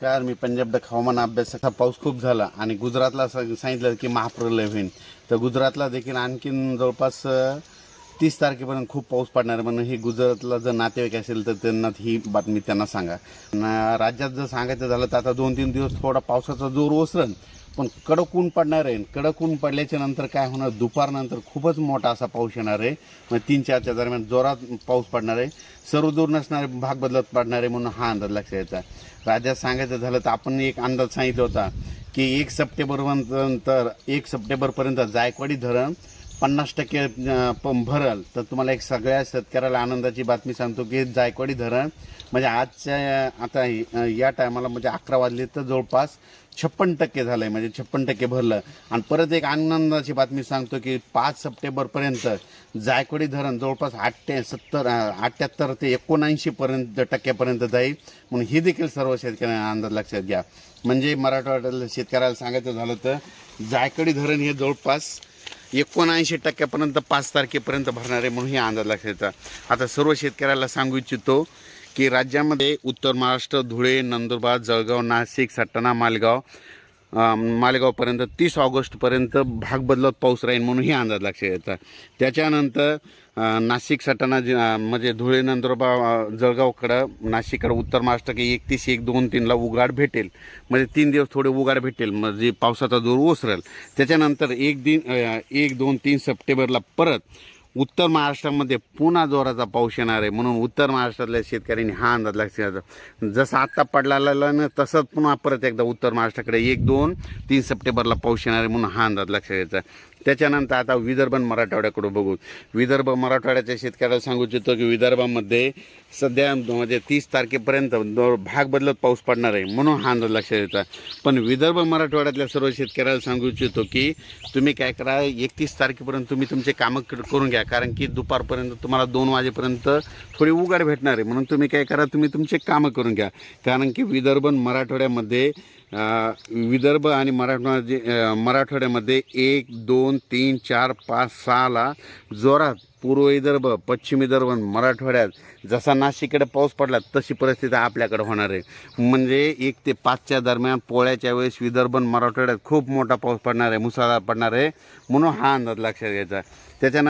Car मी पंजाबडक हवामान अभ्यासाचा पाऊस खूप झाला आणि गुजरातला सांगितलं की महाप्रलय होईल तर गुजरातला देखील आणखीन जवळपास तीस तारखेपर्यंत खूप पाऊस पडणार आहे. म्हणून हे गुजरातला जर नातेवाईक असेल तर त्यांना ही बातमी त्यांना सांगा. राज्यात जर सांगायचं झालं तर आता दोन तीन दिवस थोडा पावसाचा जोर ओसरण पण कडक ऊन पडणार आहे. कडक ऊन पडल्याच्या नंतर काय होणार? दुपारनंतर खूपच मोठा असा पाऊस येणार आहे. मग तीन चारच्या दरम्यान जोरात पाऊस पडणार आहे. सर्व दूर नसणारे भाग बदलत पडणार आहे म्हणून हा अंदाज लक्षात यायचा राज्यात सांगायचं झालं तर आपण एक अंदाज सांगितला होता की एक सप्टेंबरपर्यंत एक सप्टेंबरपर्यंत जायकवाडी धरण पन्नास टक्के भरल. तर तुम्हाला एक सगळ्या शेतकऱ्याला आनंदाची बातमी सांगतो की जायकवाडी धरण म्हणजे आजच्या आता या टायमाला म्हणजे अकरा वाजले तर जवळपास छप्पन टक्के झालं आहे म्हणजे छप्पन टक्के भरलं. आणि परत एक आनंदाची बातमी सांगतो की पाच सप्टेंबरपर्यंत जायकवाडी धरण जवळपास आठ ते सत्तर अठ्ठ्याहत्तर ते एकोणऐंशीपर्यंत टक्क्यापर्यंत जाईल. म्हणून ही देखील सर्व शेतकऱ्यांना अंदाज लक्षात घ्या. म्हणजे मराठवाड्याला शेतकऱ्याला सांगायचं झालं तर जायकवाडी धरण हे जवळपास एकोणऐंशी टक्क्यापर्यंत पाच तारखेपर्यंत भरणार आहे म्हणून हे अंदाज लक्षात येतात आता सर्व शेतकऱ्याला सांगू इच्छितो की राज्यामध्ये उत्तर महाराष्ट्र धुळे नंदुरबार जळगाव नाशिक सटाणा मालगाव मालेगावपर्यंत तीस ऑगस्टपर्यंत भाग बदलत पाऊस राहील म्हणून हे अंदाज लक्षात येतात त्याच्यानंतर नाशिक सटाणा जि- म्हणजे धुळे नंदुरबा जळगावकडं नाशिककडं उत्तर महाराष्ट्र की एकतीस एक दोन तीनला उघाड भेटेल. म्हणजे तीन दिवस थोडे उघाड भेटेल म्हणजे पावसाचा जोर ओसरेल. त्याच्यानंतर एक दिन एक दोन तीन सप्टेंबरला परत उत्तर महाराष्ट्रामध्ये पुन्हा जोराचा पाऊस येणार आहे. म्हणून उत्तर महाराष्ट्रातल्या शेतकऱ्यांनी हा अंदाज लक्षात जसं आत्ता पडला ना तसंच पुन्हा परत एकदा उत्तर महाराष्ट्राकडे एक दोन तीन सप्टेंबरला पाऊस येणार आहे म्हणून हा अंदाज लक्षात घ्यायचा. त्याच्यानंतर आता विदर्भ मराठवाड्याकडे बघू. विदर्भ मराठवाड्याच्या शेतकऱ्याला सांगू इच्छितो की विदर्भामध्ये सध्या म्हणजे तीस तारखेपर्यंत भाग बदलत पाऊस पडणार आहे म्हणून हा अंदाज लक्षात येतात पण विदर्भ मराठवाड्यातल्या सर्व शेतकऱ्याला सांगू इच्छितो की तुम्ही काय करा एकतीस तारखेपर्यंत तुम्ही तुमचे कामं करून घ्या कारण की दुपारपर्यंत तुम्हाला दोन वाजेपर्यंत थोडी उघाड भेटणार आहे. म्हणून तुम्ही काय करा तुम्ही तुमचे कामं करून घ्या. कारण की विदर्भ मराठवाड्यामध्ये विदर्भ आणि मराठवा मराठवाड्यामध्ये एक दोन तीन चार पाच सहाला जोरात पूर्व विदर्भ पश्चिम विदर्भ मराठवाड्यात जसा नाशिककडे पाऊस पडला तशी परिस्थिती आपल्याकडे होणार आहे. म्हणजे एक ते पाचच्या दरम्यान पोळ्याच्या वेळेस विदर्भ मराठवाड्यात खूप मोठा पाऊस पडणार आहे मुसळधार पडणार आहे. म्हणून हा अंदाज लक्षात घ्यायचा. त्याच्यानंतर